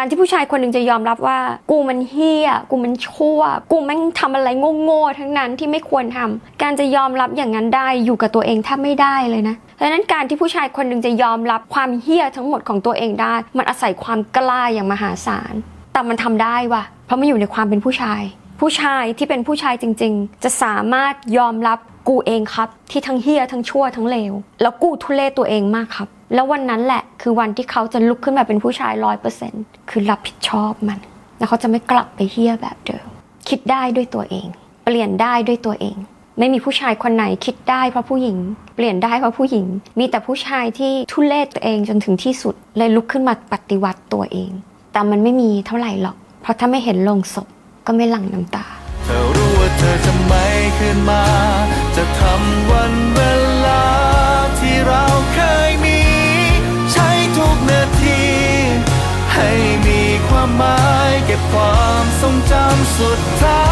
การที่ผู้ชายคนหนึ่งจะยอมรับว่า กูมันเฮี้ย กูมันชั่ว กูแม่งทำอะไรโง่ๆทั้งนั้นที่ไม่ควรทำการจะยอมรับอย่างนั้นได้อยู่กับตัวเองแทบไม่ได้เลยนะดังนั้นการที่ผู้ชายคนหนึ่งจะยอมรับความเฮี้ยทั้งหมดของตัวเองได้ มันอาศัยความกล้าอย่างมหาศาล แต่มันทำได้ว่ะ เพราะมันอยู่ในความเป็นผู้ชาย ผู้ชายที่เป็นผู้ชายจริง ๆ จะสามารถยอมรับ กูเองครับ ที่ทั้งเฮี้ยทั้งชั่วทั้งเลว แล้วกูทุเลตัวเองมากครับ แล้ววันนั้นแหละคือวันที่เขาจะลุกขึ้นมาเป็นผู้ชายร้อยเปอร์เซ็นต์คือรับผิดชอบมัน แล้วเขาจะไม่กลับไปเฮี้ยแบบเดิม คิดได้ด้วยตัวเอง เปลี่ยนได้ด้วยตัวเอง ไม่มีผู้ชายคนไหนคิดได้เพราะผู้หญิง เปลี่ยนได้เพราะผู้หญิง มีแต่ผู้ชายที่ทุเลตัวเองจนถึงที่สุดเลยลุกขึ้นมาปฏิวัติตัวเอง แต่มันไม่มีเท่าไหร่หรอก เพราะถ้าไม่เห็นลงศพก็ไม่หลั่งน้ำตาเธอรู้ว่าเธอจะไม่คืนมา ความหมายเก็บความทรงจำสุดท้าย